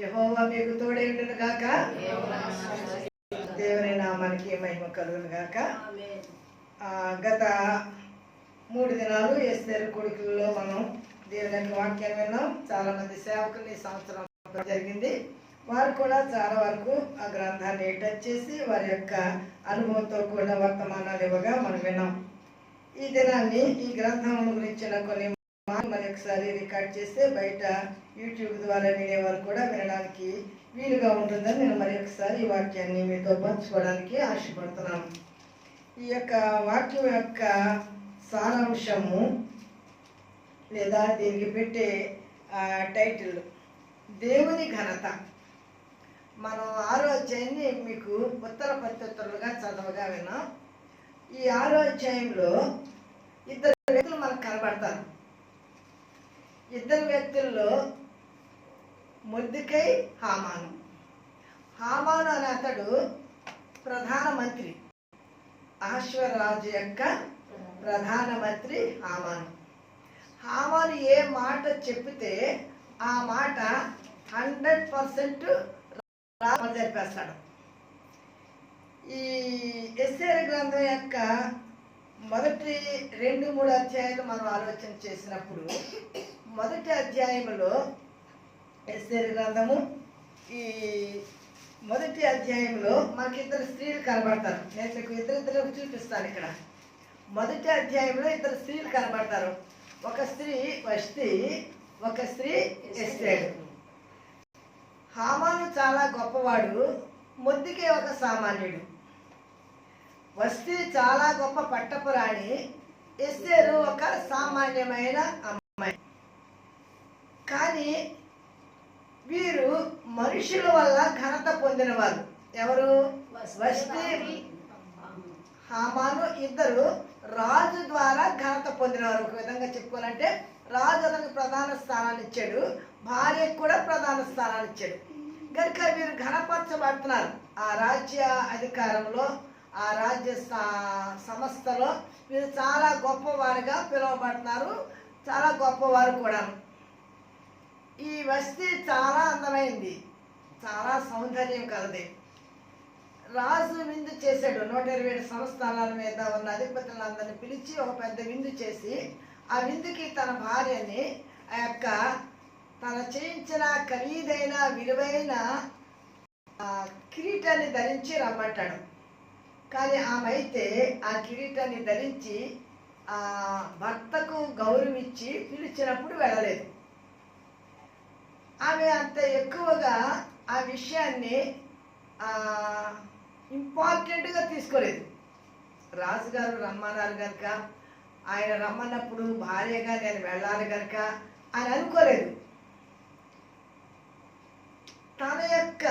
యహోవా మీకు తోడే ఉండును గాక దేవుని నామానికి మహిమ కలుగును గాక. గత మూడు దినాలు ఎస్తేరు కొడుకుల్లో మనం దేవుని యొక్క వాక్యాన్ని విన్నాం. చాలా మంది సేవకులు ఈ సంవత్సరం జరిగింది. వారు కూడా చాలా వరకు ఆ గ్రంథాన్ని టచ్ చేసి వారి యొక్క అనుభవంతో కూడిన వర్తమానాలు ఇవ్వగా మనం విన్నాం. ఈ దినాన్ని ఈ గ్రంథం గురించిన కొన్ని మరి ఒకసారి రికార్డ్ చేస్తే బయట యూట్యూబ్ ద్వారా వినేవారు కూడా వినడానికి వీలుగా ఉంటుందని నేను మరి ఒకసారి ఈ వాక్యాన్ని మీతో పంచుకోవడానికి ఆశపడుతున్నాను. ఈ యొక్క వాక్యం యొక్క సారాంశము లేదా దీనికి పెట్టే టైటిల్ దేవుని ఘనత. మనం ఆరో అధ్యాయాన్ని మీకు ఉత్తర ప్రత్యుత్తరులుగా చదవగా విన్నాం. ఈ ఆరో అధ్యాయంలో ఇద్దరు వ్యక్తులు మనకు కనబడతారు. ఇద్దరు వ్యక్తుల్లో మొద్దుకై హామాను. హామాను అనే అతడు ప్రధానమంత్రి. అహశ్వరాజు యొక్క ప్రధానమంత్రి హామాను. హామాను ఏ మాట చెప్పితే ఆ మాట హండ్రెడ్ పర్సెంట్ జరిపేస్తాడు. ఈ ఎస్ఏర్ గ్రంథం యొక్క మొదటి రెండు మూడు అధ్యాయాలు మనం ఆలోచన చేసినప్పుడు మొదటి అధ్యాయంలో ఎస్ఏరి గ్రంథము. ఈ మొదటి అధ్యాయంలో మనకి ఇద్దరు స్త్రీలు కనబడతారు. నేను మీకు ఇద్దరు చూపిస్తాను ఇక్కడ. మొదటి అధ్యాయంలో ఇద్దరు స్త్రీలు కనబడతారు. ఒక స్త్రీ వస్తి ఒక స్త్రీ ఎస్టేడు హామాను చాలా గొప్పవాడు మొద్దుకే ఒక సామాన్యుడు. వస్తి చాలా గొప్ప పట్టపురాణి ఎస్తేరు ఒక సామాన్యమైన కానీ వీరు మనుషుల వల్ల ఘనత పొందినవారు. ఎవరు? వస్తి హామాను. ఇద్దరు రాజు ద్వారా ఘనత పొందినవారు. ఒక విధంగా చెప్పుకోవాలంటే రాజు అతనికి ప్రధాన స్థానాన్ని ఇచ్చాడు. భార్యకు కూడా ప్రధాన స్థానాన్ని ఇచ్చాడు. కనుక వీరు ఘనపరచబడుతున్నారు. ఆ రాజ్య అధికారంలో ఆ రాజ్య సంస్థలో వీరు చాలా గొప్పవారుగా పిలువబడుతున్నారు. చాలా గొప్పవారు కూడా ఈ వస్తీ చాలా అందమైంది. చాలా సౌందర్యం కలది. రాజు విందు చేశాడు. నూట ఇరవై ఏడు సంస్థానాల మీద ఉన్న అధిపతులందరినీ పిలిచి ఒక పెద్ద విందు చేసి ఆ విందుకి తన భార్యని ఆ యొక్క తన చేయించిన ఖరీదైన విలువైన కిరీటాన్ని ధరించి రమ్మంటాడు. కానీ ఆమె అయితే ఆ కిరీటాన్ని ధరించి భర్తకు గౌరవించి పిలిచినప్పుడు వెళ్ళలేదు. ఆమె అంత ఎక్కువగా ఆ విషయాన్ని ఇంపార్టెంట్గా తీసుకోలేదు. రాజుగారు రమ్మన్నారు కనుక ఆయన రమ్మన్నప్పుడు భార్యగా నేను వెళ్ళాలి కనుక అని అనుకోలేదు. తన యొక్క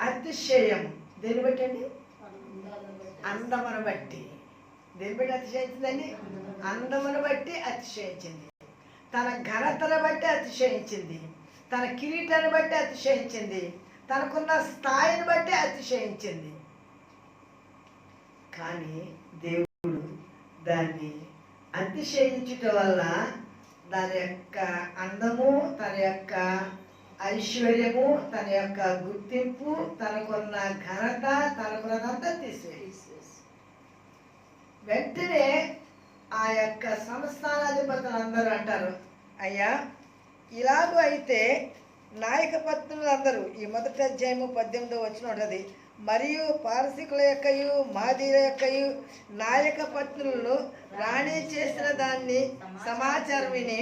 అతిశయం దేని బట్టి అండి అందమును బట్టి. దేని బట్టి అతిశయించిందండి? అందమును బట్టి అతిశయించింది. తన ఘనతను బట్టి అతిశయించింది. తన కిరీటాన్ని బట్టి అతిశయించింది. తనకున్న స్థాయిని బట్టి అతిశయించింది. కానీ దేవుడు దాన్ని అతిశయించుట వల్ల దాని యొక్క అందము తన యొక్క ఐశ్వర్యము తన యొక్క గుర్తింపు తనకున్న ఘనత తనకున్నదంతా తీసివేసి వెంటనే ఆ యొక్క సంస్థానాధిపతులు అందరూ అంటారు. అయ్యా ఇలాగూ అయితే నాయక అందరూ ఈ మొదటి అధ్యాయము పద్దెనిమిదో వచ్చిన ఉంటుంది. మరియు పారసికుల యొక్కయు మాదీల యొక్కయు నాయక పత్నులను రాణి చేసిన దాన్ని సమాచారం విని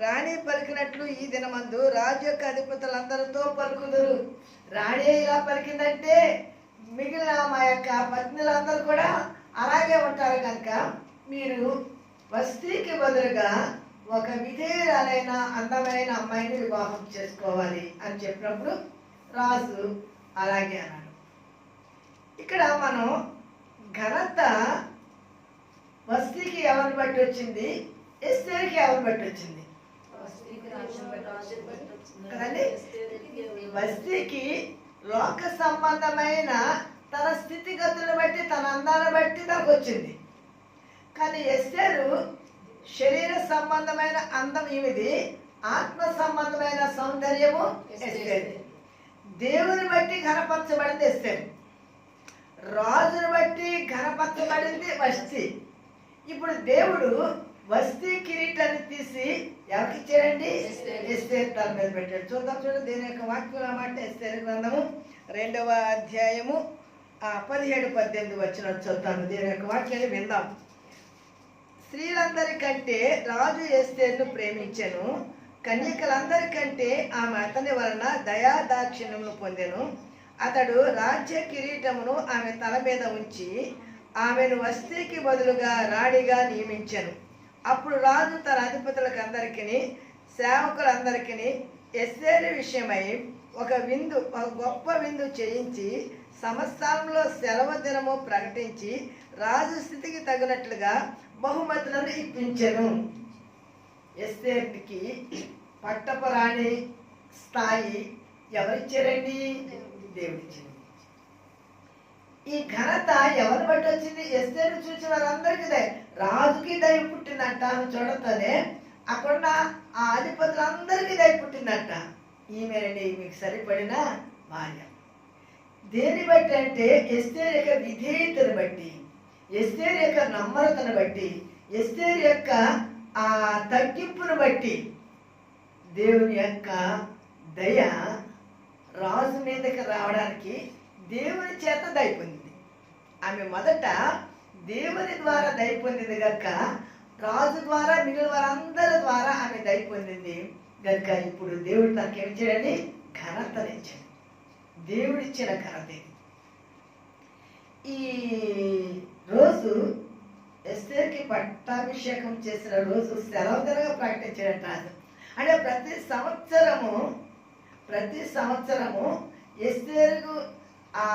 రాణి పలికినట్లు ఈ దినమందు రాజు యొక్క అధిపతులందరితో పలుకుదురు. రాణి ఇలా పలికిందంటే మిగిలిన మా యొక్క పత్నులందరూ కూడా అలాగే ఉంటారు కనుక మీరు వస్తీకి బదులుగా ఒక విధేయురాలైన అందమైన అమ్మాయిని వివాహం చేసుకోవాలి అని చెప్పినప్పుడు రాజు అలాగే అన్నాడు. ఇక్కడ మనం ఘనత వస్తీకి ఎవరిని బట్టి వచ్చింది? ఎస్తేరికి ఎవరిని బట్టి వచ్చింది? కదండి? వస్తీకి లోక సంబంధమైన తన స్థితిగతులను బట్టి తన అందాన్ని బట్టి తనకు వచ్చింది. కానీ ఎస్తేరు శరీర సంబంధమైన అందం ఈమెది ఆత్మ సంబంధమైన సౌందర్యము ఎస్తేరు. దేవుని బట్టి ఘనపరచబడింది ఎస్తేరు. రాజును బట్టి ఘనపరచబడింది వస్తి. ఇప్పుడు దేవుడు వస్తీ కిరీటాన్ని తీసి ఎవరికి ఇచ్చాడండి? ఎస్తేరు. ఎస్తేరు తల మీద పెట్టాడు. చూద్దాం చూడండి దీని యొక్క వాక్యం మాట ఎస్తేరు గ్రంథము రెండవ అధ్యాయము ఆ, పదిహేడు పద్దెనిమిది వచ్చిన చూద్దాము దీని యొక్క వాక్యాన్ని విందాం. స్త్రీలందరికంటే రాజు ఎస్తేర్ను ప్రేమించెను. కన్యకలందరికంటే ఆమె అతని వలన దయాదాక్షిణ్యమును పొందెను. అతడు రాజ్య కిరీటమును ఆమె తల మీద ఉంచి ఆమెను వస్తీకి బదులుగా రాణిగా నియమించెను. అప్పుడు రాజు తన అధిపతులకు అందరికీ సేవకులందరికీ ఎస్సేరి విషయమై ఒక విందు ఒక గొప్ప విందు చేయించి సంవత్సరంలో సెలవు దినము ప్రకటించి రాజు స్థితికి తగినట్లుగా బహుమతులను ఇప్పించెను. ఎస్టేట్కి పట్టపురాణి స్థాయి ఎవరిచ్చారండి? దేవుడిచ్చింది ఈ ఘనత ఎవరు బట్టి వచ్చింది? ఎస్తేరు చూసి వారందరికీ దయ రాజుకి దయ పుట్టిందంట అని చూడతానే అక్కడ ఆ అధిపతులందరికీ దయ పుట్టిందంట. ఈమెనండి మీకు సరిపడిన భార్య దేని బట్టి అంటే ఎస్తేర్ యొక్క విధేయతను బట్టి ఎస్తేర్ యొక్క నమ్రతను బట్టి ఎస్తేర్ యొక్క ఆ తగ్గింపును బట్టి దేవుని యొక్క దయ రాజు మీదకి రావడానికి దేవుని చేత దయ పొందింది ఆమె మొదట దేవుని ద్వారా దయ పొందింది గనుక రాజు ద్వారా మిగిలిన వారందరి ద్వారా ఆమె దయ పొందింది గనుక ఇప్పుడు దేవుడు తనకేం చేయండి ఘనతనిచ్చాడు దేవుడిచ్చిన ఘనత ఈ రోజు ఎస్తేర్కి పట్టాభిషేకం చేసిన రోజు సెలవు దినగా అంటే ప్రతి సంవత్సరము ప్రతి సంవత్సరము ఎస్తేరుకు ఆ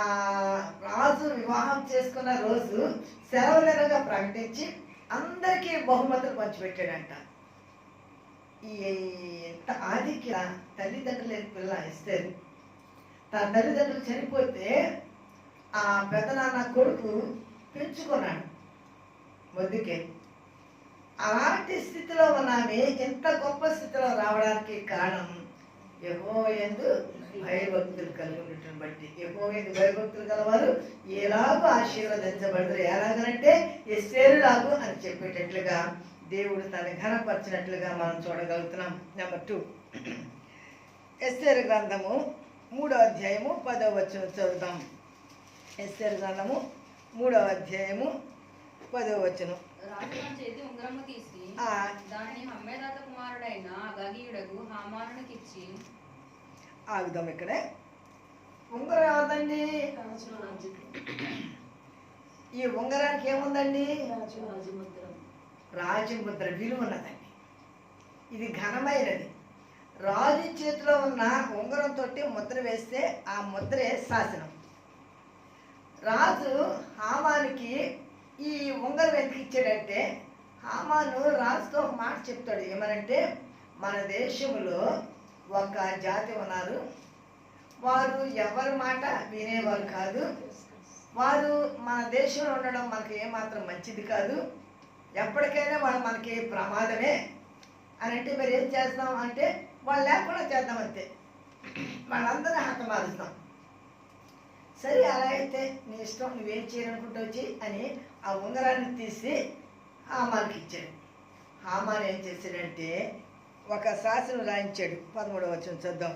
రాజు వివాహం చేసుకున్న రోజు సెలవుదనగా ప్రకటించి అందరికీ బహుమతులు పంచిపెట్టాడంట. ఈ ఎంత ఆదిక్య తల్లిదండ్రులు పిల్ల ఎస్తేరు తన తల్లిదండ్రులు చనిపోతే ఆ పెదనాన్న కొడుకు పెంచుకున్నాడు మొద్దుకే అలాంటి స్థితిలో ఉన్నామే ఎంత గొప్ప స్థితిలో రావడానికి కారణం యహో ఎందు భయభక్తులు కలిగి ఉండటం బట్టి. యహో ఎందు భయభక్తులు గలవారు ఎలాగో ఆశీర్వదించబడతారు ఎలాగనంటే ఎస్సేరులాగు అని చెప్పేటట్లుగా దేవుడు తన ఘనపరిచినట్లుగా మనం చూడగలుగుతున్నాం. Number two. ఎస్సేరు గ్రంథము మూడో అధ్యాయము పదో వచ్చిన చదువుదాం. ఎస్సేరు గ్రంథము మూడో అధ్యాయము పదో వచనం. చేతి ఉంగరము తీసి ఆ. దానిని హమ్మేదాత కుమారుడైన అగగీయుడకు హామానునికిచ్చి ఆగుదాం ఇక్కడే. ఉంగరం ఈ ఉంగరానికి ఏముందండి? రాజముద్ర విలువ ఉన్నదండి. ఇది ఘనమైనది. రాజు చేతిలో ఉన్న ఉంగరంతో ముద్ర వేస్తే ఆ ముద్రే శాసనం. రాజు హామానికి ఈ ఉంగరం ఎందుకు ఇచ్చాడంటే హామాను రాజుతో ఒక మాట చెప్తాడు. ఏమనంటే మన దేశంలో ఒక జాతి ఉన్నారు. వారు ఎవరి మాట వినేవారు కాదు. వారు మన దేశంలో ఉండడం మనకి ఏమాత్రం మంచిది కాదు. ఎప్పటికైనా వాళ్ళు మనకి ప్రమాదమే. అని అంటే మరి ఏం చేస్తాం అంటే వాళ్ళు లేకుండా చేద్దాం అంతే. వాళ్ళందరినీ హతమారుస్తాం సరే అలా అయితే నీ ఇష్టం నువ్వేం చేయాలనుకుంటూ వచ్చి అని ఆ ఉంగరాన్ని తీసి హామానికి ఇచ్చాడు. హామాన్ ఏం చేశాడంటే ఒక శాసనం రాయించాడు. పదమూడవ వచ్చిన చూద్దాం.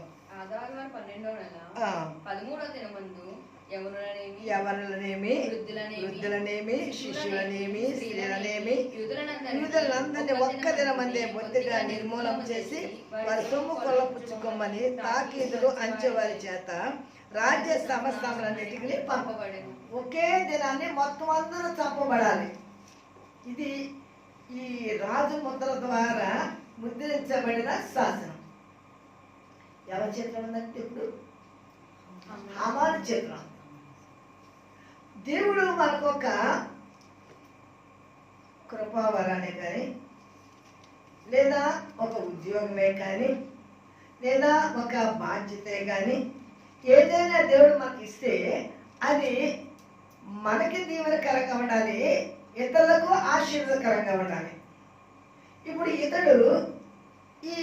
పదమూడవ దినమందు యవనులనేమి వృద్ధులనేమి, శిష్యులనేమి స్త్రీలనేమి యూదులందరినీ ఒక్క దినమందే బొత్తిగా నిర్మూలన చేసి వారి సొమ్ము కొల్లపుచ్చుకోమని తాకీదులు అంచెవారి చేత రాజ్య సమస్తములన్నిటికీ పంప పంపబడెను. ఒకే దినాన్ని మొత్తం అందరూ చంపబడాలి. ఇది ఈ రాజు ముద్ర ద్వారా ముద్రించబడిన శాసనం. ఎవరి చేతిలో ఉందంటే ఇప్పుడు? చేతిలో ఉంది. దేవుడు మనకు ఒక కృపావరాన్ని కానీ లేదా ఒక ఉద్యోగమే కానీ లేదా ఒక బాధ్యతే కానీ ఏదైనా దేవుడు మనకి ఇస్తే అది మనకి దీవెనకరంగా ఉండాలి ఇతరులకు ఆశీర్వదకరంగా ఉండాలి. ఇప్పుడు ఇతడు ఈ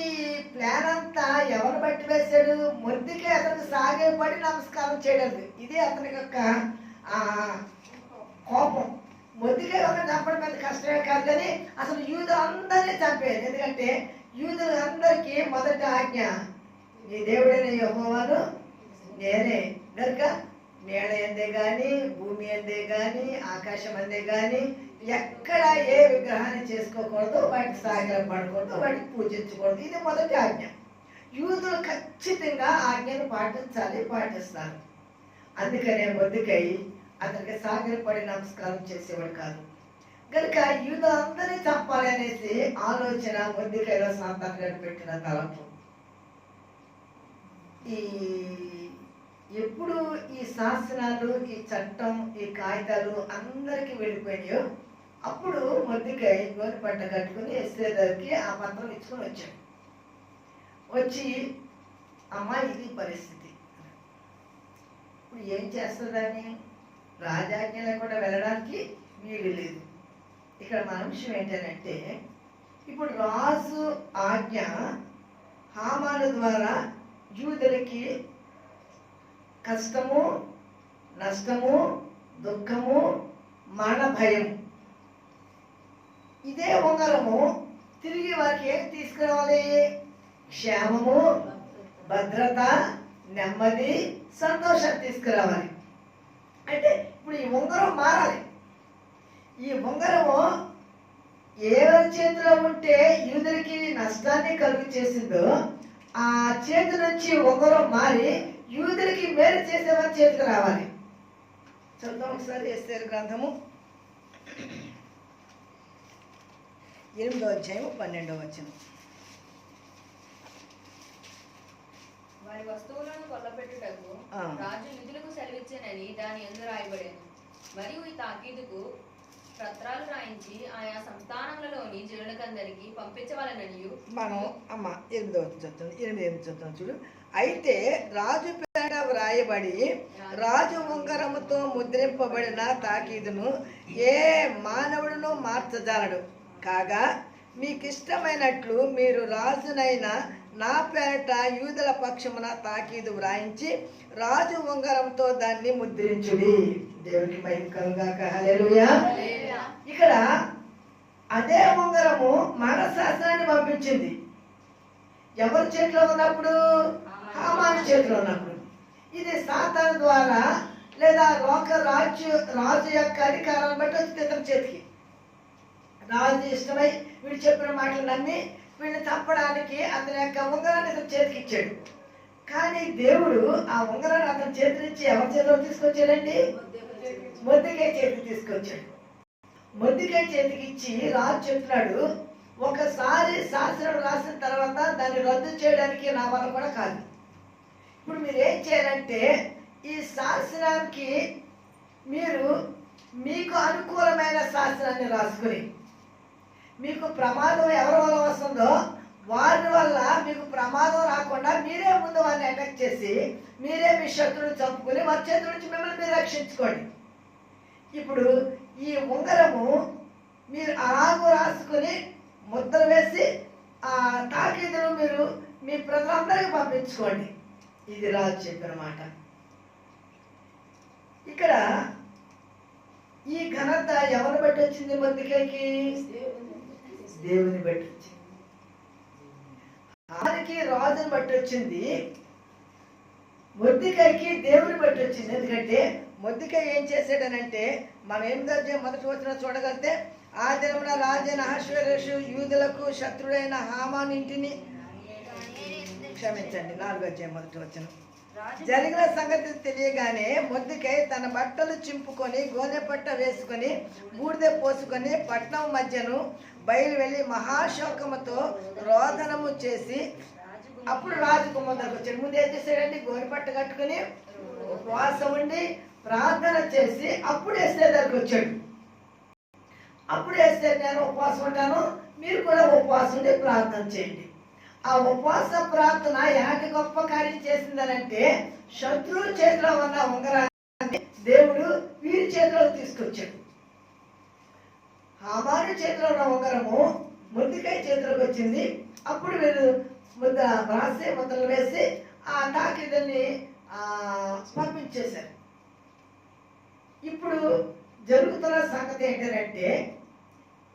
ప్లాన్ అంతా ఎవరు బట్టి వేశాడు? మొద్దుకే అతను సాగేపడి నమస్కారం చేయడం ఇది అతని యొక్క కోపం. మొద్దుకే ఒక చంపడం పెద్ద కష్టమే కాదు కానీ అసలు యూదులు అందరినీ చంపేది ఎందుకంటే యూదులు అందరికీ మొదటి ఆజ్ఞ నీ దేవుడైన యహోవాను నేనే. కనుక నేల ఎందే కానీ భూమి ఎందే కానీ ఆకాశం అందే కానీ ఎక్కడ ఏ విగ్రహాన్ని చేసుకోకూడదు వాటికి సాగరం పడకూడదు వాటికి పూజించకూడదు. ఇది మొదటి ఆజ్ఞ. యూదులు ఖచ్చితంగా ఆజ్ఞను పాటించాలి పాటిస్తారు. అందుకనే మొద్దుకై అతనికి సాగిలపడి నమస్కారం చేసేవాడు కాదు. కనుక యూదులు అందరినీ చంపాలి అనేసి ఆలోచన మొద్దుకైలో సాంతాన్ని పెట్టిన తలంపు. ఈ ఎప్పుడు ఈ శాసనాలు ఈ చట్టం ఈ కాగితాలు అందరికీ వెళ్ళిపోయినాయో అప్పుడు మొద్దుకై గోని పట్ట కట్టుకుని ఎస్ఏదారికి ఆ పత్రం ఇచ్చుకొని వచ్చాడు. వచ్చి అమ్మ ఇది పరిస్థితి. ఇప్పుడు ఏం చేస్తుందని రాజాజ్ఞ లేకుండా వెళ్ళడానికి వీలు లేదు. ఇక్కడ మన విషయం ఏంటంటే ఇప్పుడు రాజు ఆజ్ఞ హామాను ద్వారా యూదులకి కష్టము నష్టము దుఃఖము మరణ భయం ఇదే ఉంగరము తిరిగి వారికి ఏం తీసుకురావాలి? క్షేమము భద్రత నెమ్మది సంతోషం తీసుకురావాలి. అంటే ఇప్పుడు ఈ ఉంగరం మారాలి. ఈ ఉంగరము ఎవరి చేతిలో ఉంటే యూదులకి నష్టాన్ని కలుగు చేసిందో ఆ చేతి నుంచి ఉంగరం మారి యూదులకి మేలు చేసేవారి చేతికి రావాలి. చూద్దాం ఒకసారి వేస్తే గ్రంథము. ఎనిమిదో అధ్యాయం పన్నెండో వచనం. వారి వస్తువులను కొల్లపెట్టుటకు. రాజు నిధులకు సెలవిచ్చానని దాని ఎందు రాయబడేను. మరియు ఈ తాకీదుకు పత్రాలు రాయించి ఆయా సంస్థానములలోని జనులకందరికీ పంపించవలననియు. మనం అమ్మ ఎనిమిదో చదువుతుంది ఎనిమిది చదువుతాం చూడు. అయితే రాజు పేట వ్రాయబడి రాజు ఉంగరముతో ముద్రింపబడిన తాకీదును ఏ మానవుడును మార్చజాలడు. కాగా మీకు ఇష్టమైనట్లు మీరు రాజునైన నా పేట యూదుల పక్షమున తాకీదు వ్రాయించి రాజు ఉంగరంతో దాన్ని ముద్రించుడి. దేవునికి మహిమ కలుగాక హల్లెలూయా. ఇక్కడ అదే ఉంగరము మన శాస్త్రాన్ని పంపించింది. ఎవరి చేతిలో ఉన్నప్పుడు? హామాను చేతిలో ఉన్నప్పుడు. ఇది సాతాన్ ద్వారా లేదా లోక రాజు రాజు యొక్క అధికారాన్ని బట్టి వచ్చింది ఇతని చేతికి. రాజు ఇష్టమై వీడు చెప్పిన మాటలు నమ్మి వీళ్ళని చంపడానికి అతని యొక్క ఉంగరాన్ని అతని చేతికి ఇచ్చాడు. కానీ దేవుడు ఆ ఉంగరాన్ని అతని చేతి నుంచి ఎవరి చేతిలో తీసుకొచ్చాడండి? మొద్దుకే చేతికి తీసుకొచ్చాడు. మొద్దుకే చేతికి ఇచ్చి రాజు చెప్తున్నాడు ఒకసారి శాస్త్రం రాసిన తర్వాత దాన్ని రద్దు చేయడానికి నా వల్ల కూడా కాదు. ఇప్పుడు మీరు ఏం చేయాలంటే ఈ శాస్త్రానికి మీరు మీకు అనుకూలమైన శాస్త్రాన్ని రాసుకుని మీకు ప్రమాదం ఎవరి వల్ల వస్తుందో వారి వల్ల మీకు ప్రమాదం రాకుండా మీరే ముందు వారిని అటాక్ చేసి మీరే మీ శత్రువుని చంపుకొని వారి చేతుల నుంచి మిమ్మల్ని మీరు రక్షించుకోండి. ఇప్పుడు ఈ ఉంగరము మీరు అలాగూ రాసుకుని ముద్ర వేసి ఆ తాకీదును మీరు మీ ప్రజలందరికీ పంపించుకోండి. ఇది రాజు చెప్పిన మాట. ఇక్కడ ఈ ఘనత ఎవరు బట్టి వచ్చింది మొద్దుకేకి? దేవుని బట్టి వచ్చింది. ఆరికి రాజుని బట్టి వచ్చింది. మొద్దికాయకి దేవుని బట్టి వచ్చింది. ఎందుకంటే మొద్దికాయ ఏం చేశాడనంటే మనం ఏం దర్జే మొదటి వచ్చిన చూడగలిగితే ఆ దినమున రాజైన అహశ్వరేషు యూదులకు శత్రుడైన హామాన్ ఇంటిని క్షమించండి నాలుగో అధ్యాయం మొదటి వచ్చిన జరిగిన సంగతి తెలియగానే మొద్దుకై తన బట్టలు చింపుకొని గోనె పట్ట వేసుకొని బూడిద పోసుకొని పట్నం మధ్యను బయలు వెళ్ళి మహాశోకముతో రోదనము చేసి అప్పుడు రాజు దగ్గర వచ్చాడు. ముందు ఏం చేశాడండి గోరిపట్ట పట్ట కట్టుకుని ఉపవాసం ఉండి ప్రార్థన చేసి అప్పుడు వేస్తే దగ్గరకు వచ్చాడు. అప్పుడు వేస్తే నేను ఉపవాసం ఉంటాను మీరు కూడా ఉపవాసం ఉండి ప్రార్థన చేయండి. ఆ ఉపవాస ప్రార్థన ఎలాంటి గొప్ప కార్యం చేసిందనంటే శత్రువు చేతిలో ఉన్న ఉంగరాన్ని దేవుడు వీరి చేతిలో తీసుకొచ్చాడు. హామాను చేతిలో ఉన్న ఉంగరము ముద్దికాయ చేతిలోకి వచ్చింది. అప్పుడు వీరు ముద్ద రాసి ముద్దలు వేసి ఆ తాకిదని పంపించేశారు ఇప్పుడు జరుగుతున్న సంగతి ఏంటంటే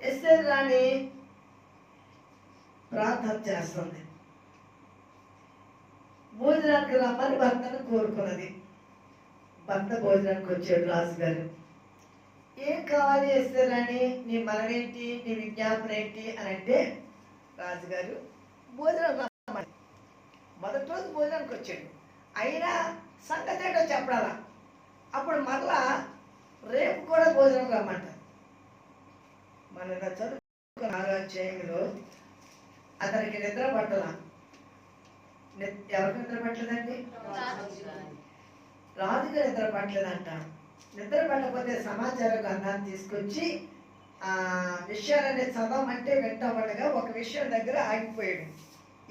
ఎస్ఎల్ రాణి ప్రార్థన చేస్తుంది. భోజనానికి రమ్మని భర్తను కోరుకున్నది. భర్త భోజనానికి వచ్చాడు రాజుగారు. గారు ఏం కావాలి ఎస్ఎల్ నీ మనమేంటి నీ విజ్ఞాపన ఏంటి? అని అంటే రాజుగారు భోజనం మొదటి రోజు భోజనానికి వచ్చాడు. అయినా సంగతి ఏంటో చెప్పడాలా అప్పుడు మరలా రేపు కూడా భోజనం రమ్మంటారు మన ఆరో అధ్యాయంలో అతనికి నిద్ర పట్టల. ఎవరికి నిద్ర పట్టలేదండి? రాజుగా నిద్ర పట్టలేదంట. నిద్ర పడకపోతే సమాచార గ్రంథాన్ని తీసుకొచ్చి ఆ విషయాలనే చదవమంటే వింటామనగా ఒక విషయం దగ్గర ఆగిపోయాడు.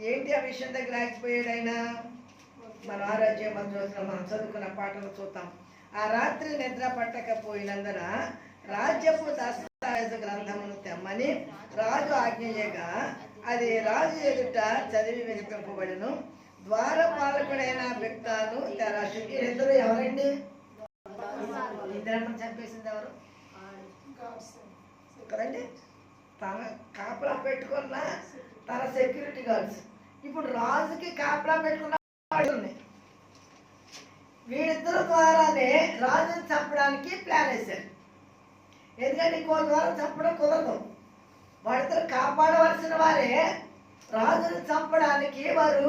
ఏంటి ఆ విషయం దగ్గర ఆగిపోయాడు ఆయన? మన ఆరోగ్యం మంత్రోత్సవం మనం చదువుకున్న పాటలు చూద్దాం. ఆ రాత్రి నిద్ర పట్టకపోయినందున రాజ్యపు దస్తావేజ గ్రంథమును తెమ్మని రాజు ఆజ్ఞయగా అది రాజు ఎదుట చదివి వినిపింపబడును. ద్వారపాలకుడైన బిక్తాను తెరాషు వీరిద్దరు ఎవరండి? ఇద్దరమ్మని చంపేసింది ఎవరు? కదండి? తన కాపలా పెట్టుకున్న తన సెక్యూరిటీ గార్డ్స్ ఇప్పుడు రాజుకి కాపలా పెట్టుకున్న వీళ్ళిద్దరు ద్వారానే రాజుని చంపడానికి ప్లాన్ వేశారు. ఎందుకంటే ఇంకో ద్వారా చంపడం కుదరదు. వాళ్ళిద్దరు కాపాడవలసిన వారే రాజుని చంపడానికి వారు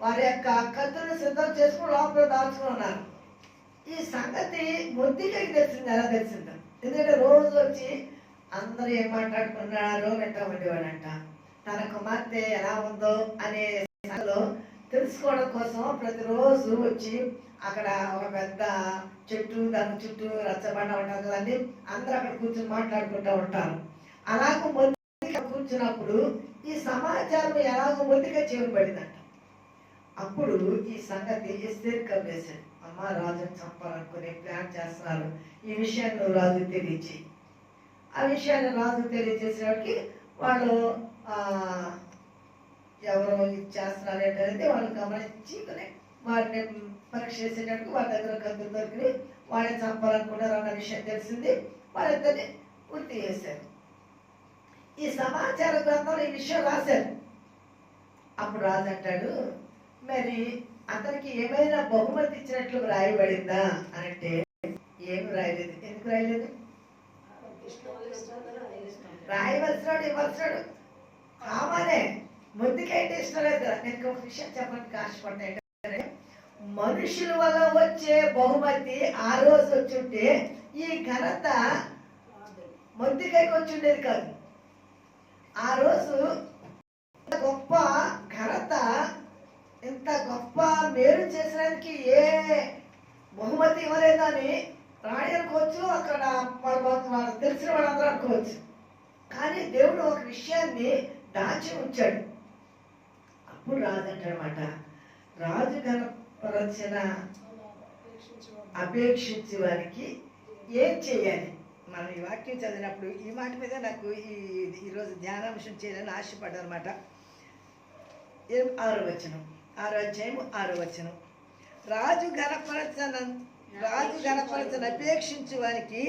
వారి యొక్క కత్తులను సిద్ధం చేసుకుని లోపల దాచుకుని ఉన్నారు. ఈ సంగతి మొద్దికకి తెలిసింది ఎలా తెలిసింది. ఎందుకంటే రోజు వచ్చి అందరూ ఏం మాట్లాడుకున్నారో వింటామండేవాడంట తన కుమార్తె ఎలా ఉందో అనే సంగతిలో తెలుసుకోవడం కోసం ప్రతిరోజు వచ్చి అక్కడ ఒక పెద్ద చెట్టు దాని చుట్టూ రచ్చబండ ఉంటుంది కదండి అందరూ అక్కడ కూర్చొని మాట్లాడుకుంటూ ఉంటారు. అలాగ మొద్దిక కూర్చున్నప్పుడు ఈ సమాచారం ఎలాగో మొద్దిక చేయబడిందంట అప్పుడు ఈ సంగతి ఎస్తేర్ కమ్మేశాడు అమ్మ రాజుని చంపాలనుకుని ప్లాన్ చేస్తున్నారు. ఈ విషయాన్ని నువ్వు రాజు తెలియచేయి ఆ విషయాన్ని రాజు తెలియజేసేవాడికి వాళ్ళు ఎవరు చేస్తున్నారు ఏంటనేది వాళ్ళు గమనించుకుని వారిని పరీక్ష చేసేటప్పుడు వాళ్ళ దగ్గర కత్తులు దొరికి వాళ్ళని చంపాలనుకున్నారు అన్న విషయం తెలిసింది. వాళ్ళిద్దరిని పూర్తి చేశారు. ఈ సమాచార గ్రంథంలో ఈ విషయం రాశారు. అప్పుడు రాజు అంటాడు మరి అతనికి ఏమైనా బహుమతి ఇచ్చినట్లు రాయబడిందా అని అంటే ఏమి రాయలేదు ఎందుకు రాయలేదు రాయవలసినాడు ఇవ్వాల్సినాడు. కావాలే. ముందుకైతే ఇష్టం లేదు నేను ఒక విషయం చెప్పడానికి ఆశపడ్డా మనుషుల వల్ల వచ్చే బహుమతి ఆ రోజు వచ్చుంటే ఈ ఘనత మొద్దుకైకి వచ్చి ఉండేది కాదు. ఆ రోజు గొప్ప ఘనత ఇంత గొప్ప మేలు చేసడానికి ఏ బహుమతి ఇవ్వలేదని రాణి అనుకోవచ్చు అక్కడ వాళ్ళకి తెలిసిన వాళ్ళందరూ అనుకోవచ్చు. కానీ దేవుడు ఒక విషయాన్ని దాచి ఉంచాడు. అప్పుడు రాజు అంటాడనమాట రాజు కనపరచిన అపేక్షించే వారికి ఏం చేయాలి? మనం ఈ వాక్యం చదివినప్పుడు ఈ మాట మీద నాకు ఈ ఈరోజు ధ్యానాంశం చేయాలని ఆశపడ్డాను అనమాట ఆరు వచనం? ఆరో అధ్యాయం ఆరో వచనం. రాజు గణపరచన రాజు గణపరచను అపేక్షించు వారికి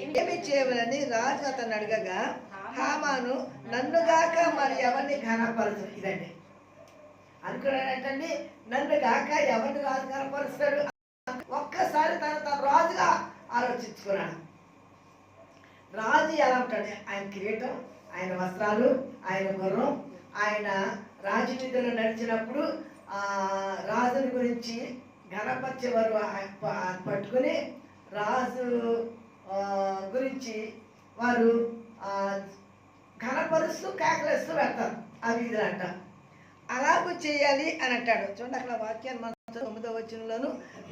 ఏమి చేయవలని రాజు అతను అడగగా హామాను నన్నుగాక మరి ఎవరిని ఘనపరచు ఇదండి. అనుకున్నాడంటండి నన్ను గాక ఎవరిని రాజు ఘనపరుస్తాడు ఒక్కసారి తను తను రాజుగా ఆలోచించుకున్నాడు. రాజు ఎలా ఉంటాడు? ఆయన కిరీటం ఆయన వస్త్రాలు ఆయన గుర్రం ఆయన రాజనీతిలో నడిచినప్పుడు రాజుని గురించి గణపతి వారు పట్టుకుని రాజు గురించి వారు ఆ, ఘనపరుస్తూ కేకలేస్తూ పెడతారు ఆ వీధులు అంట అలాగూ చేయాలి అని అంటాడు. చూడండి అక్కడ వాక్యాన్ని మనం తొమ్మిదో వచనంలోను.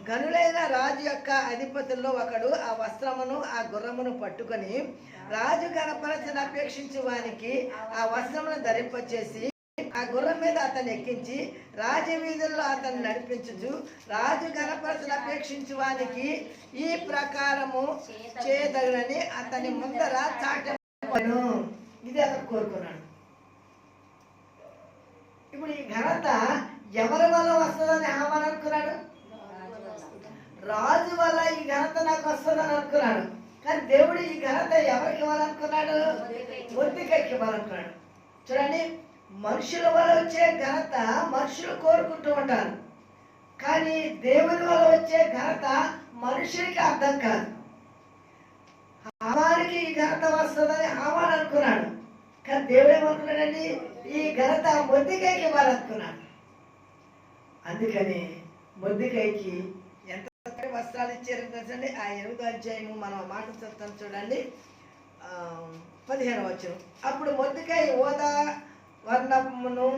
గనులైన రాజు యొక్క అధిపతుల్లో ఒకడు ఆ వస్త్రమును ఆ గుర్రమును పట్టుకొని రాజు గణపరచని అపేక్షించు వానికి ఆ వస్త్రమును ధరింపచేసి గుర్రం మీద అతన్ని ఎక్కించి రాజవీధుల్లో అతన్ని నడిపించుచు రాజు గణపరచన అపేక్షించు వానికి ఈ ప్రకారము చేయదగినని అతని ముందర చాటను ఇది అతను కోరుకున్నాడు. ఇప్పుడు ఈ ఘనత ఎవరి వల్ల వస్తుందని హామాన్ అనుకున్నాడు? రాజు వల్ల ఈ ఘనత నాకు వస్తుందని అనుకున్నాడు. కానీ దేవుడు ఈ ఘనత ఎవరికి ఇవ్వాలనుకున్నాడు? మొద్దుకైకి ఇవ్వాలనుకున్నాడు. చూడండి మనుషుల వల్ల వచ్చే ఘనత మనుషులు కోరుకుంటూ ఉంటారు. కానీ దేవుని వల్ల వచ్చే ఘనత మనుషులకి అర్థం కాదు. హామానికి ఈ ఘనత వస్తుందని హామాన్ అనుకున్నాడు. కానీ దేవుడు ఏమనుకున్నాడండి ఈ ఘనత మొద్దికైకి ఇవ్వాలనుకున్నాడు అందుకని మొద్దికైకి ఎంత వస్త్రాలు ఇచ్చారు తెలుసండి? ఆ ఎనిమిదో అధ్యాయము మనం మాట చదువుతాం చూడండి. పదిహేను వచ్చిన అప్పుడు మొద్దుకై ఓదా వర్ణమును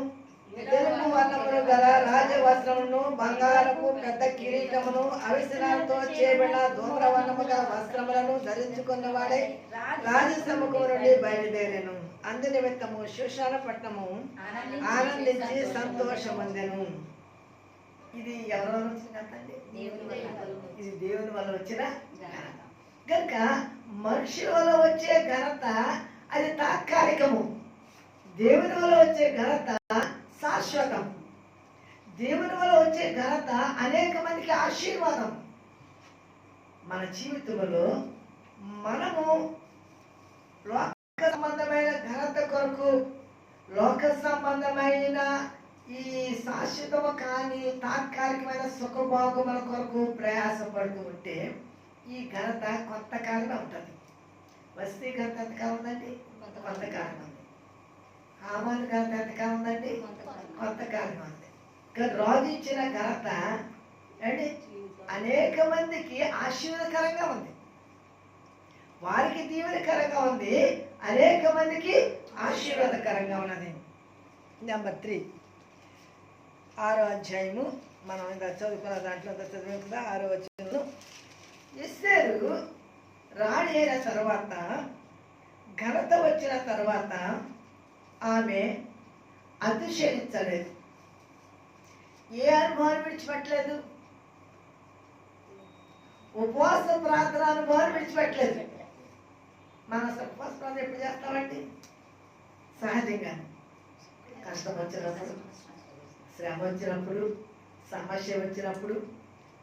తెలుపు వర్ణమును గల రాజవస్త్రమును బంగారపు పెద్ద కిరీటమును అవిసరాలతో చేయబడిన ధూమ్ర వర్ణము గల వస్త్రములను ధరించుకున్న వాడే రాజసముఖము నుండి బయలుదేరాను. అందు నిమిత్తము శుషాన పట్టణము ఆనందించి సంతోషమందెను. ఇది ఎవరి వల్ల వచ్చిన ఇది దేవుని వల్ల వచ్చిన కనుక మనుషుల వల్ల వచ్చే ఘనత అది తాత్కాలికము. దేవుని వల్ల వచ్చే ఘనత శాశ్వతం. దేవుని వల్ల వచ్చే ఘనత అనేక మందికి ఆశీర్వాదం. మన జీవితంలో మనము లోక సంబంధమైన ఘనత కొరకు లోక సంబంధమైన ఈ శాశ్వతము కానీ తాత్కాలికమైన సుఖభోగముల కొరకు ప్రయాసపడుతూ ఉంటే ఈ ఘనత కొంతకాలమే ఉంటుంది. వస్తీ ఘనత ఎంతకాలం ఉందండి? కొంతకాలం ఉంది హామాన్ ఘనత ఎంతకాలం ఉందండి? కొంతకాలం ఉంది. కానీ రాజు ఇచ్చిన ఘనత అండి అనేక మందికి ఆశీర్వదకరంగా ఉంది. వారికి దీవెనకరంగా ఉంది. అనేక మందికి ఆశీర్వాదకరంగా ఉన్నది. నెంబర్ త్రీ ఆరో అధ్యాయము. మనం ఇంకా చదువుకున్న దాంట్లో అంతా చదివాం కదా ఆరో అధ్యాయంలో ఇస్తారు రాణి అయిన తర్వాత ఘనత వచ్చిన తర్వాత ఆమె అతిశయించలేదు. ఏ అనుభవం విడిచిపెట్టలేదు? ఉపవాస ప్రార్థన అనుభవం విడిచిపెట్టలేదు. మన ఉపవాస ప్రార్థన ఎప్పుడు చేస్తామండి సహజంగా కష్టం వచ్చినప్పుడు శ్రమ వచ్చినప్పుడు సమస్య వచ్చినప్పుడు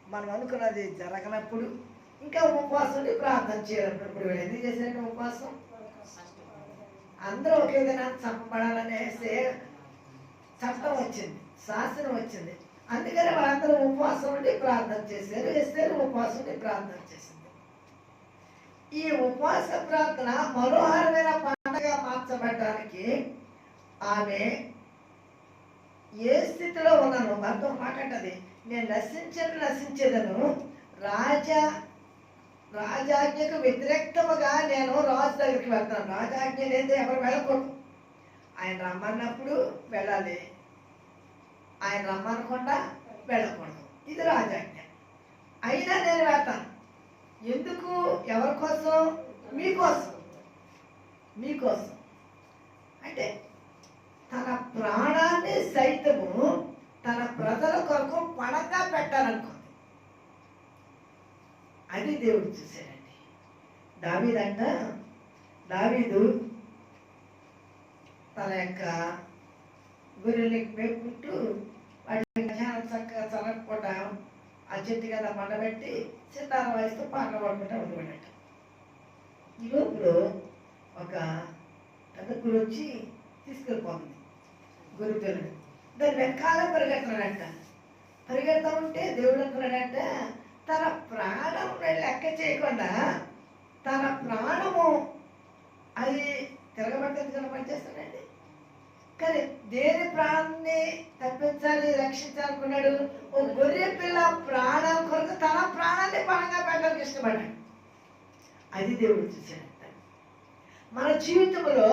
మనం అనుకున్నది జరగనప్పుడు ఇంకా ఉపవాసం ప్రార్థన చేయాలప్పుడు ఇప్పుడు ఎందుకు చేశారంటే ఉపవాసం? అందరూ ఒకే దినాన్ని చంపబడాలనేసి చట్టం వచ్చింది శాసనం వచ్చింది. అందుకని వాళ్ళందరూ ఉపవాసం ఉండి ప్రార్థన చేశారు ఎస్తారు ఉపవాసం ఉండి ప్రార్థన చేసింది. ఈ ఉపవాస ప్రార్థన మనోహరమైన పండగ మార్చబడడానికి ఆమె ఏ స్థితిలో ఉన్నాను భర్త మాట్లాడది నేను నశించను నశించేదను రాజా రాజాజ్ఞకు వ్యతిరేక్తముగా నేను రాజు దగ్గరికి వెళ్తాను రాజాజ్ఞ లేదా ఎవరు వెళ్ళకూడదు. ఆయన రమ్మన్నప్పుడు వెళ్ళాలి. ఆయన రమ్మనకుండా వెళ్ళకూడదు. ఇది రాజాజ్ఞ. అయినా నేను వెళ్తాను. ఎందుకు? ఎవరి కోసం? మీకోసం మీకోసం అంటే తన ప్రాణాన్ని సైతము తన ప్రజల కొరకు పణంగా పెట్టాలనుకుంది అది దేవుడు చూశాడండి. దావీదంట దావీదు తన యొక్క గొర్రెల్ని మేపుకుంటూ వాటి మధ్యాహ్నం చక్కగా చల్లకపోట ఆ చెట్టు కదా మండబెట్టి సితార వాయిస్తూ పాటలు పాడుకుంటూ ఉండబడట ఈ లోపల ఒక పెద్ద గురి వచ్చి తీసుకెళ్ళిపోతుంది. గురు పిల్లడు దాని వెనకాల పరిగెడుతున్నాడంట పరిగెడతా ఉంటే దేవుడు అంటున్నాడంట తన ప్రాణం లెక్క చేయకుండా తన ప్రాణము అది తిరగబడితే ఎందుకన్నా పనిచేస్తాడండి కానీ దేని ప్రాణాన్ని తప్పించాలి రక్షించాలనుకున్నాడు? ఓ గొర్రె పిల్ల ప్రాణం కొరకు తన ప్రాణాన్ని పణంగా పెట్టడానికి ఇష్టపడ్డాడు. అది దేవుడు చూశాడంట. మన జీవితంలో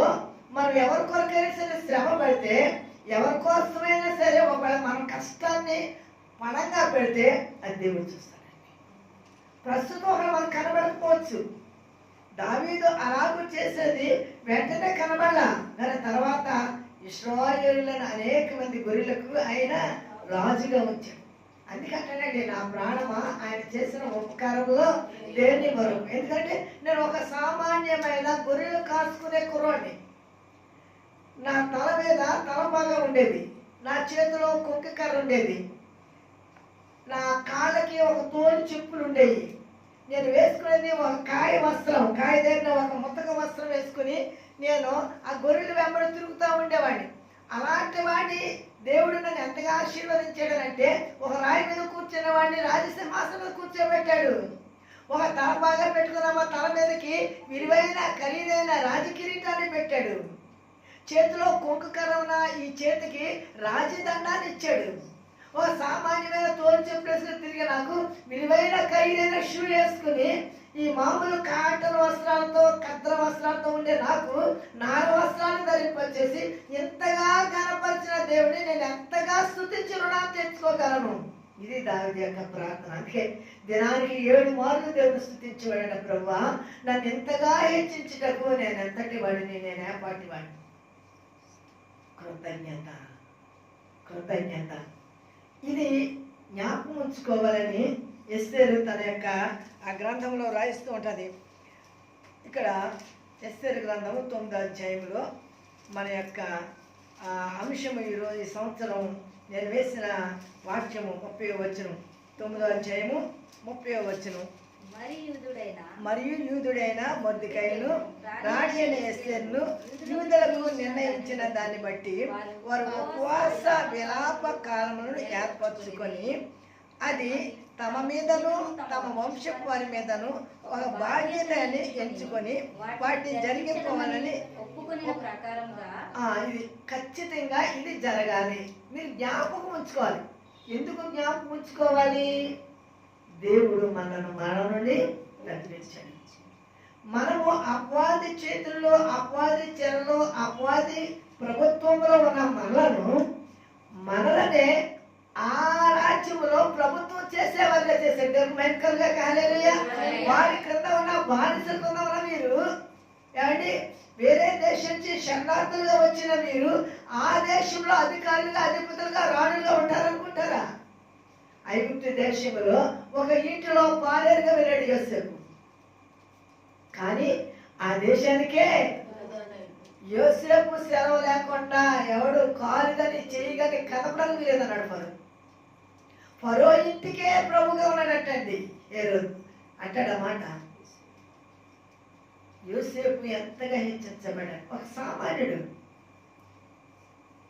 మనం ఎవరి కొరకైనా సరే శ్రమ పడితే ఎవరి కోసమైనా సరే ఒకవేళ మన కష్టాన్ని పణంగా పెడితే అది దేవుడు చూస్తాడు. ప్రస్తుతం ఒకవేళ మనకు కనబడకపోవచ్చు. దావీదు అలాగూ చేసేది వెంటనే కనబడలా. దాని తర్వాత ఇస్రాయేలులను అనేక మంది గొర్రెలకు ఆయన రాజుగా వచ్చాడు. అందుకంటేనండి నా ప్రాణమా? ఆయన చేసిన ఉపకారంలో లేని వరకు ఎందుకంటే నేను ఒక సామాన్యమైన గొర్రెలు కాసుకునే కుర్రోడిని నా తల మీద తల బాగా ఉండేది. నా చేతిలో కుక్క కర్ర ఉండేది. నా కాళ్ళకి ఒక తోలు చెప్పులు ఉండేవి నేను వేసుకునేది ఒక కాయ వస్త్రం కాయ దగ్గర ఒక ముతక వస్త్రం వేసుకుని నేను ఆ గొర్రెలు వెంబడి తిరుగుతూ ఉండేవాడిని. అలాంటి వాడిని దేవుడు నన్ను ఎంతగా ఆశీర్వదించాడనంటే ఒక రాయి మీద కూర్చున్న వాడిని రాజసింహాసనం మీద కూర్చోబెట్టాడు. ఒక తల బాగా పెట్టుకున్న మా తల మీదకి విలువైన ఖరీదైన రాజకిరీటాన్ని పెట్టాడు. చేతిలో కుంకుకర ఉన్న ఈ చేతికి రాజదండాన్ని ఇచ్చాడు. ఓ సామాన్యమైన తోలు చెప్పులేసుకుని తిరిగి నాకు విలువైన ఖరీదైన షూ వేసుకుని ఈ మామూలు కాటన్ వస్త్రాలతో కద్ర వస్త్రాలతో ఉండే నాకు నాలుగు వస్త్రాలు ధరింపచేసి ఎంతగా కనపరిచిన దేవుడిని నేను ఎంతగా స్థుతించి రుణాలు తెచ్చుకోగలను? ఇది దావిది యొక్క ప్రార్థన. అందుకే దినానికి ఏడు మార్లు దేవుడు స్థుతించబడిన ప్రభు నన్ను ఎంతగా హెచ్చించుటకు నేను ఎంతటి వాడిని నేను ఏపాటి వాడిని? కృతజ్ఞత. కృతజ్ఞత. ఇది జ్ఞాపకం ఉంచుకోవాలని ఎస్తేరు తన యొక్క ఆ గ్రంథంలో రాయిస్తూ ఉంటుంది. ఇక్కడ ఎస్తేరు గ్రంథము తొమ్మిదో అధ్యాయంలో మన యొక్క అంశము ఈరోజు ఈ సంవత్సరం నేను వేసిన వాక్యము ముప్పై వచ్చును తొమ్మిదో అధ్యాయము ముప్పై వచ్చును మరియు యూదుడైన మొద్దికైను రాణి అనే ఎస్తేర్ను యూదులకు నిర్ణయించిన దాన్ని బట్టి వారు ఉపవాస విలాప కాలములను ఏర్పరచుకొని అది తమ మీదను తమ వంశపు వారి మీదను ఒక బాధ్యత అని ఎంచుకొని వాటిని జరిగిపోవాలని ఒప్పుకునే ప్రకారంగా ఇది ఖచ్చితంగా ఇది జరగాలి. మీరు జ్ఞాపకం ఉంచుకోవాలి. ఎందుకు జ్ఞాపకం ఉంచుకోవాలి? దేవుడు మనను మన నుండి తప్పించాడు మనము అపవాది చేతుల్లో అపవాది చెరలో అపవాది ప్రభుత్వంలో ఉన్న మనలను మనలనే ఆ రాజ్యములో ప్రభుత్వం చేశారు. దేవుడు మెంకలుగా కాలేలుగా వారి క్రింద ఉన్న బానిసల కింద ఉన్న మీరు ఏమండి? వేరే దేశం నుంచి శరణార్థులుగా వచ్చిన మీరు ఆ దేశంలో అధికారులుగా అధిపతులుగా రాణులుగా ఉంటారనుకుంటారా ఐగుప్తు దేశంలో ఒక ఇంటిలో పాలేరుగా వెళ్ళాడు యోసేపు. కానీ ఆ దేశానికే యోసేపు సెలవు లేకుండా ఎవడు కాలు కానీ చెయ్యి కానీ కదపడానికి లేదన్నాడు ఫరో. ఫరో ఇంటికే ప్రభుగా ఉన్నాడటండి ఏ రోజు అంటాడన్నమాట యోసేపు ఎంతగా హెచ్చించబడ్డాడు ఒక సామాన్యుడు.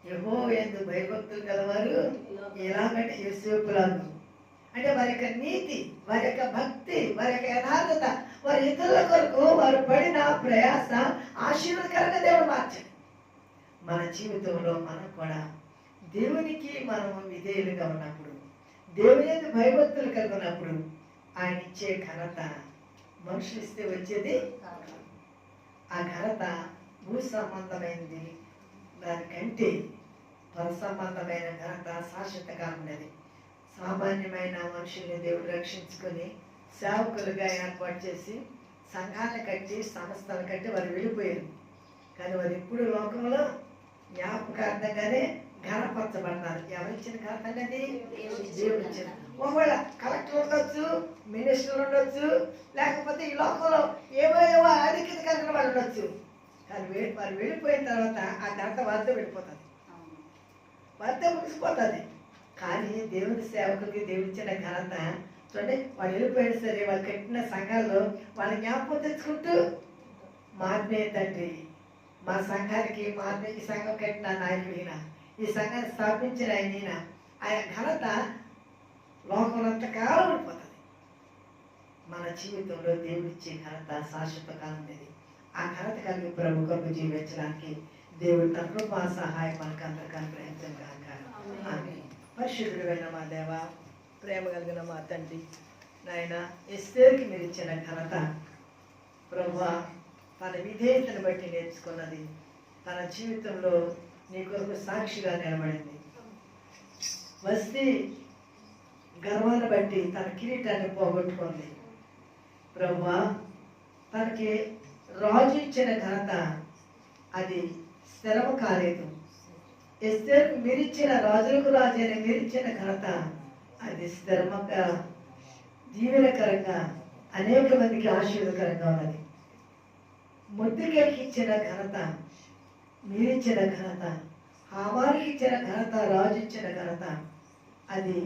యహో ఎందు భయభక్తులు గలవారు ఎలాగంటే యోసేపు లాగు. అంటే వారి యొక్క నీతి వారి యొక్క భక్తి వారి యొక్క యథార్థత వారి ఇతరుల కొరకు వారు పడిన ప్రయాస ఆశీర్వదకరంగా దేవుడు మార్చాడు. మన జీవితంలో మనం కూడా దేవునికి మనము విధేయులుగా ఉన్నప్పుడు దేవుని యొక్క భయభక్తులు కలిగి ఉన్నప్పుడు ఆయన ఇచ్చే ఘనత మనుషులు ఇస్తే వచ్చేది ఆ ఘనత భూ సంబంధమైనది దానికంటే పరసంబంధమైన ఘనత శాశ్వతగా ఉన్నది. సామాన్యమైన మనుషుల్ని దేవుడు రక్షించుకొని సేవకులుగా ఏర్పాటు చేసి సంఘాలను కట్టి సంస్థలు కట్టి వారు వెళ్ళిపోయారు కానీ వారు ఇప్పుడు లోకంలో జ్ఞాపకార్థంగానే ఘనపరచబడతారు ఎవరిచ్చిన ఘనత అనేది దేవుడు ఇచ్చిన. ఒకవేళ కలెక్టర్ ఉండొచ్చు మినిస్టర్ ఉండొచ్చు లేకపోతే ఈ లోకంలో ఏవో ఏవో ఆధిక్యత కలిగిన వాళ్ళు ఉండొచ్చు. కానీ వే- వారు వెళ్ళిపోయిన తర్వాత ఆ ఘనత వారితో వెళ్ళిపోతుంది. వారితో ముగిసిపోతుంది. కానీ దేవుని సేవకులకి దేవుడిచ్చిన ఘనత చూడండి వాళ్ళు వెళ్ళిపోయిన సరే వాళ్ళు కట్టిన సంఘాల్లో వాళ్ళ జ్ఞాపకం తెచ్చుకుంటూ మా ఆత్మీయ తండ్రి. మా సంఘానికి మా ఆత్మీయ ఈ సంఘం కట్టిన నాయకుడు ఈయన. ఈ సంఘాన్ని స్థాపించిన ఆయన ఈయన. ఆయన ఘనత లోకంలో ఉండిపోతుంది. మన జీవితంలో దేవుడిచ్చే ఘనత శాశ్వత కాలం అనేది ఆ ఘనత కలిగి ప్రభు కొరకు జీవించడానికి దేవుడు తన కృపా సహాయం మనకు అందరికీ అనుగ్రహించను కాక. పరిశుద్ధుడైన మా దేవ ప్రేమ కలిగిన మా తండ్రి నాయన ఎస్తేరుకి మీరు ఇచ్చిన ఘనత ప్రభు తన విధేయతను బట్టి నేర్చుకున్నది తన జీవితంలో నీ కొరకు సాక్షిగా నిలబడింది. వస్తే గర్వాన్ని బట్టి తన కిరీటాన్ని పోగొట్టుకుంది. ప్రభు తనకి రాజు ఇచ్చిన ఘనత అది స్థిరము కాలేదు. ఎస్తేరు మీరిచ్చిన రాజులకు రాజు అని మీరిచ్చిన ఘనత అది స్థిరమంగా దీవెనకరంగా అనేక మందికి ఆశీర్వదకరంగా ఉన్నది. ముద్దుకైకి ఇచ్చిన ఘనత మీరిచ్చిన ఘనత హామానికి ఇచ్చిన ఘనత రాజు ఇచ్చిన ఘనత అది